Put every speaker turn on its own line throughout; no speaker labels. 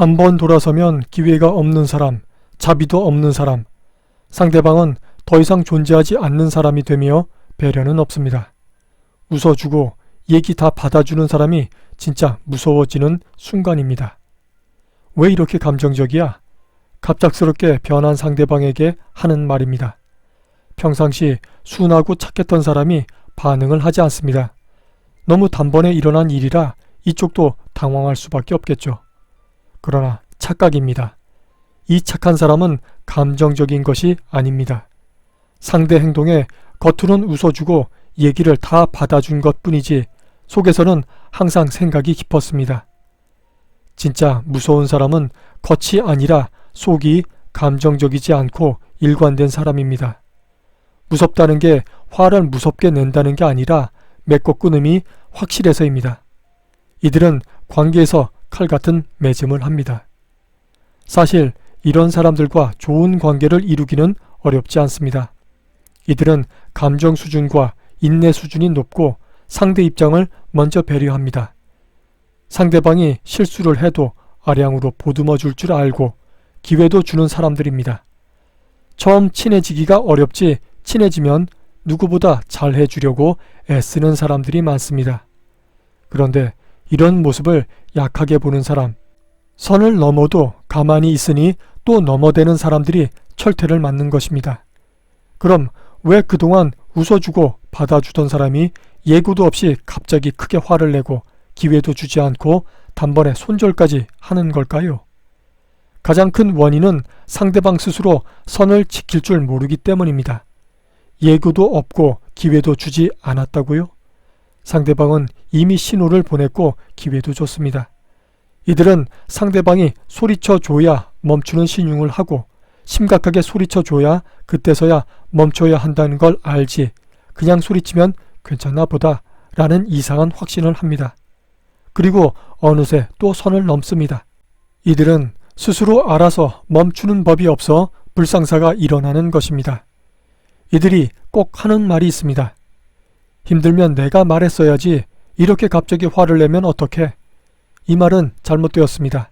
한 번 돌아서면 기회가 없는 사람, 자비도 없는 사람, 상대방은 더 이상 존재하지 않는 사람이 되며 배려는 없습니다. 웃어주고 얘기 다 받아주는 사람이 진짜 무서워지는 순간입니다. 왜 이렇게 감정적이야? 갑작스럽게 변한 상대방에게 하는 말입니다. 평상시 순하고 착했던 사람이 반응을 하지 않습니다. 너무 단번에 일어난 일이라 이쪽도 당황할 수밖에 없겠죠. 그러나 착각입니다. 이 착한 사람은 감정적인 것이 아닙니다. 상대 행동에 겉으론 웃어주고 얘기를 다 받아준 것 뿐이지 속에서는 항상 생각이 깊었습니다. 진짜 무서운 사람은 겉이 아니라 속이 감정적이지 않고 일관된 사람입니다. 무섭다는 게 화를 무섭게 낸다는 게 아니라 맺고 끊음이 확실해서입니다. 이들은 관계에서 칼 같은 맺음을 합니다. 사실 이런 사람들과 좋은 관계를 이루기는 어렵지 않습니다. 이들은 감정 수준과 인내 수준이 높고 상대 입장을 먼저 배려합니다. 상대방이 실수를 해도 아량으로 보듬어 줄 줄 알고 기회도 주는 사람들입니다. 처음 친해지기가 어렵지 친해지면 누구보다 잘 해 주려고 애쓰는 사람들이 많습니다. 그런데 이런 모습을 약하게 보는 사람, 선을 넘어도 가만히 있으니 또 넘어대는 사람들이 철퇴를 맞는 것입니다. 그럼 왜 그동안 웃어주고 받아주던 사람이 예고도 없이 갑자기 크게 화를 내고 기회도 주지 않고 단번에 손절까지 하는 걸까요? 가장 큰 원인은 상대방 스스로 선을 지킬 줄 모르기 때문입니다. 예고도 없고 기회도 주지 않았다고요? 상대방은 이미 신호를 보냈고 기회도 줬습니다. 이들은 상대방이 소리쳐 줘야 멈추는 신용을 하고 심각하게 소리쳐 줘야 그때서야 멈춰야 한다는 걸 알지 그냥 소리치면 괜찮나 보다 라는 이상한 확신을 합니다. 그리고 어느새 또 선을 넘습니다. 이들은 스스로 알아서 멈추는 법이 없어 불상사가 일어나는 것입니다. 이들이 꼭 하는 말이 있습니다. 힘들면 내가 말했어야지 이렇게 갑자기 화를 내면 어떡해? 이 말은 잘못되었습니다.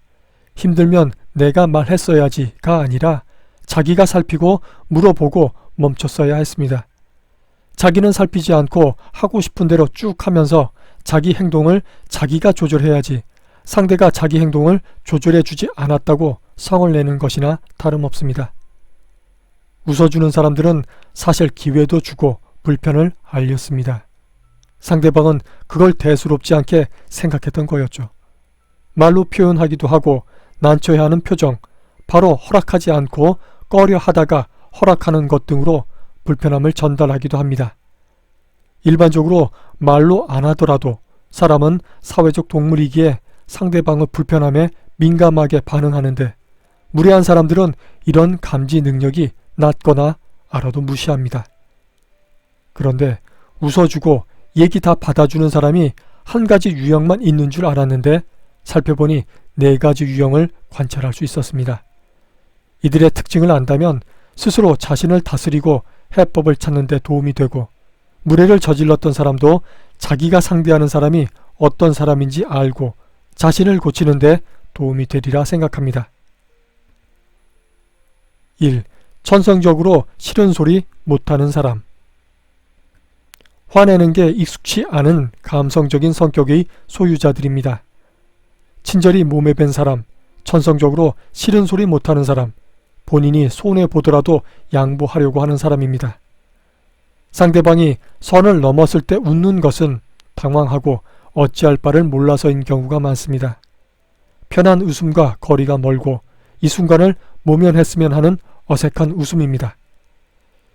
힘들면 내가 말했어야지가 아니라 자기가 살피고 물어보고 멈췄어야 했습니다. 자기는 살피지 않고 하고 싶은 대로 쭉 하면서 자기 행동을 자기가 조절해야지 상대가 자기 행동을 조절해 주지 않았다고 성을 내는 것이나 다름없습니다. 웃어주는 사람들은 사실 기회도 주고 불편을 알렸습니다. 상대방은 그걸 대수롭지 않게 생각했던 거였죠. 말로 표현하기도 하고 난처해 하는 표정, 바로 허락하지 않고 꺼려 하다가 허락하는 것 등으로 불편함을 전달하기도 합니다. 일반적으로 말로 안 하더라도 사람은 사회적 동물이기에 상대방의 불편함에 민감하게 반응하는데 무례한 사람들은 이런 감지 능력이 낮거나 알아도 무시합니다. 그런데 웃어주고 얘기 다 받아주는 사람이 한 가지 유형만 있는 줄 알았는데 살펴보니 네 가지 유형을 관찰할 수 있었습니다. 이들의 특징을 안다면 스스로 자신을 다스리고 해법을 찾는 데 도움이 되고 무례를 저질렀던 사람도 자기가 상대하는 사람이 어떤 사람인지 알고 자신을 고치는데 도움이 되리라 생각합니다. 1. 천성적으로 싫은 소리 못하는 사람 화내는 게 익숙치 않은 감성적인 성격의 소유자들입니다. 친절히 몸에 밴 사람, 천성적으로 싫은 소리 못하는 사람, 본인이 손해 보더라도 양보하려고 하는 사람입니다. 상대방이 선을 넘었을 때 웃는 것은 당황하고 어찌할 바를 몰라서인 경우가 많습니다. 편한 웃음과 거리가 멀고 이 순간을 모면했으면 하는 어색한 웃음입니다.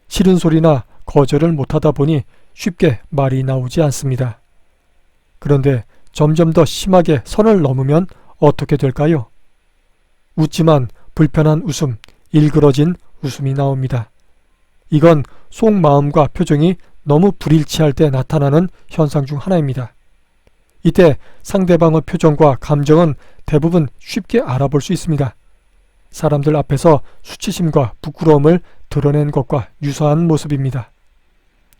싫은 소리나 거절을 못하다 보니 쉽게 말이 나오지 않습니다. 그런데 점점 더 심하게 선을 넘으면 어떻게 될까요? 웃지만 불편한 웃음, 일그러진 웃음이 나옵니다. 이건 속마음과 표정이 너무 불일치할 때 나타나는 현상 중 하나입니다. 이때 상대방의 표정과 감정은 대부분 쉽게 알아볼 수 있습니다. 사람들 앞에서 수치심과 부끄러움을 드러낸 것과 유사한 모습입니다.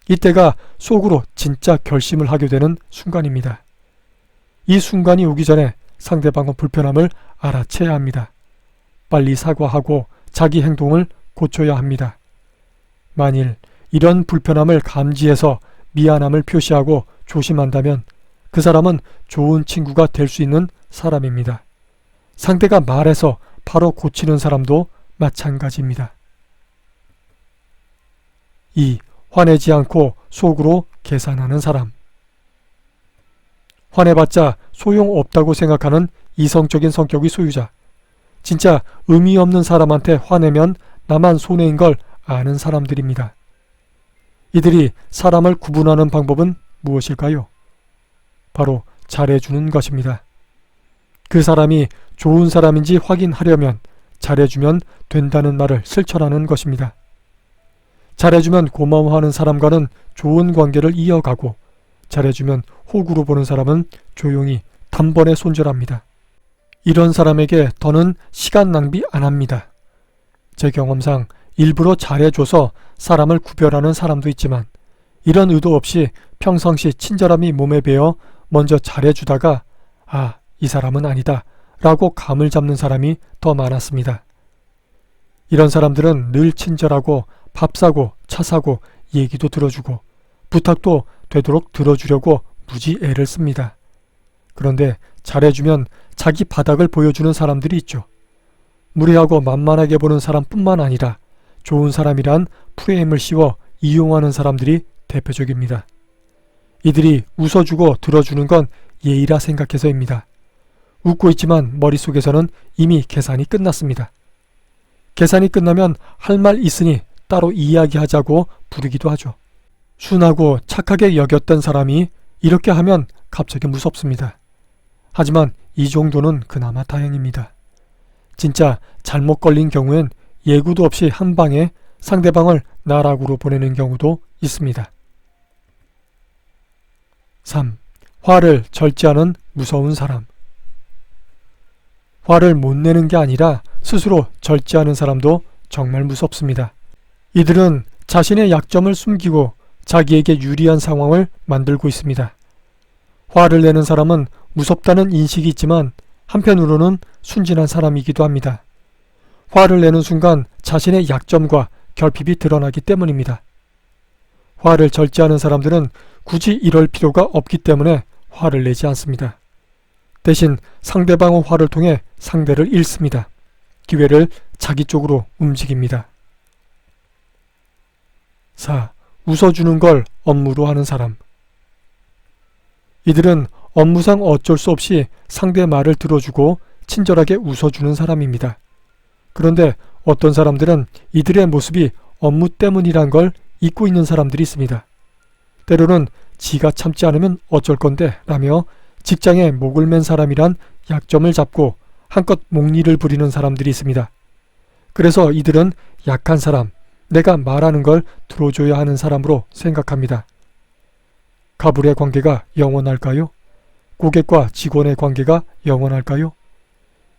이때가 속으로 진짜 결심을 하게 되는 순간입니다. 이 순간이 오기 전에 상대방의 불편함을 알아채야 합니다. 빨리 사과하고 자기 행동을 고쳐야 합니다. 만일 이런 불편함을 감지해서 미안함을 표시하고 조심한다면 그 사람은 좋은 친구가 될 수 있는 사람입니다. 상대가 말해서 바로 고치는 사람도 마찬가지입니다. 2. 화내지 않고 속으로 계산하는 사람. 화내봤자 소용없다고 생각하는 이성적인 성격의 소유자. 진짜 의미 없는 사람한테 화내면 나만 손해인 걸 아는 사람들입니다. 이들이 사람을 구분하는 방법은 무엇일까요? 바로 잘해주는 것입니다. 그 사람이 좋은 사람인지 확인하려면 잘해주면 된다는 말을 실천하는 것입니다. 잘해주면 고마워하는 사람과는 좋은 관계를 이어가고 잘해주면 호구로 보는 사람은 조용히 단번에 손절합니다. 이런 사람에게 더는 시간 낭비 안 합니다. 제 경험상 일부러 잘해줘서 사람을 구별하는 사람도 있지만 이런 의도 없이 평상시 친절함이 몸에 배어 먼저 잘해주다가 아, 이 사람은 아니다 라고 감을 잡는 사람이 더 많았습니다. 이런 사람들은 늘 친절하고 밥 사고 차 사고 얘기도 들어주고 부탁도 되도록 들어주려고 무지 애를 씁니다. 그런데 잘해주면 자기 바닥을 보여주는 사람들이 있죠. 무례하고 만만하게 보는 사람뿐만 아니라 좋은 사람이란 프레임을 씌워 이용하는 사람들이 대표적입니다. 이들이 웃어주고 들어주는 건 예의라 생각해서입니다. 웃고 있지만 머릿속에서는 이미 계산이 끝났습니다. 계산이 끝나면 할 말 있으니 따로 이야기하자고 부르기도 하죠. 순하고 착하게 여겼던 사람이 이렇게 하면 갑자기 무섭습니다. 하지만 이 정도는 그나마 다행입니다. 진짜 잘못 걸린 경우엔 예고도 없이 한 방에 상대방을 나락으로 보내는 경우도 있습니다. 3. 화를 절제하는 무서운 사람. 화를 못 내는 게 아니라 스스로 절제하는 사람도 정말 무섭습니다. 이들은 자신의 약점을 숨기고 자기에게 유리한 상황을 만들고 있습니다. 화를 내는 사람은 무섭다는 인식이 있지만 한편으로는 순진한 사람이기도 합니다. 화를 내는 순간 자신의 약점과 결핍이 드러나기 때문입니다. 화를 절제하는 사람들은 굳이 이럴 필요가 없기 때문에 화를 내지 않습니다. 대신 상대방의 화를 통해 상대를 잃습니다. 기회를 자기 쪽으로 움직입니다. 4. 웃어주는 걸 업무로 하는 사람. 이들은 업무상 어쩔 수 없이 상대 말을 들어주고 친절하게 웃어주는 사람입니다. 그런데 어떤 사람들은 이들의 모습이 업무 때문이란 걸 잊고 있는 사람들이 있습니다. 때로는 지가 참지 않으면 어쩔 건데 라며 직장에 목을 맨 사람이란 약점을 잡고 한껏 목리를 부리는 사람들이 있습니다. 그래서 이들은 약한 사람, 내가 말하는 걸 들어줘야 하는 사람으로 생각합니다. 가불의 관계가 영원할까요? 고객과 직원의 관계가 영원할까요?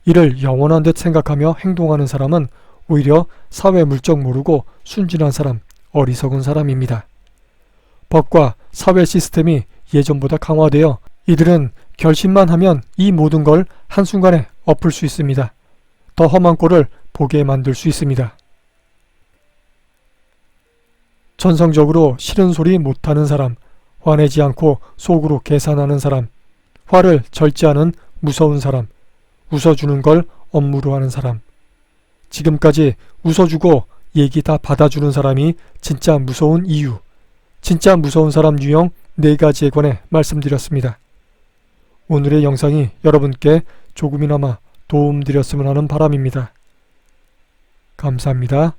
이를 영원한 듯 생각하며 행동하는 사람은 오히려 사회 물정 모르고 순진한 사람, 어리석은 사람입니다. 법과 사회 시스템이 예전보다 강화되어 이들은 결심만 하면 이 모든 걸 한순간에 엎을 수 있습니다. 더 험한 꼴을 보게 만들 수 있습니다. 전성적으로 싫은 소리 못하는 사람, 화내지 않고 속으로 계산하는 사람, 화를 절제하는 무서운 사람, 웃어주는 걸 업무로 하는 사람. 지금까지 웃어주고 얘기 다 받아주는 사람이 진짜 무서운 이유, 진짜 무서운 사람 유형 4가지에 관해 말씀드렸습니다. 오늘의 영상이 여러분께 조금이나마 도움드렸으면 하는 바람입니다. 감사합니다.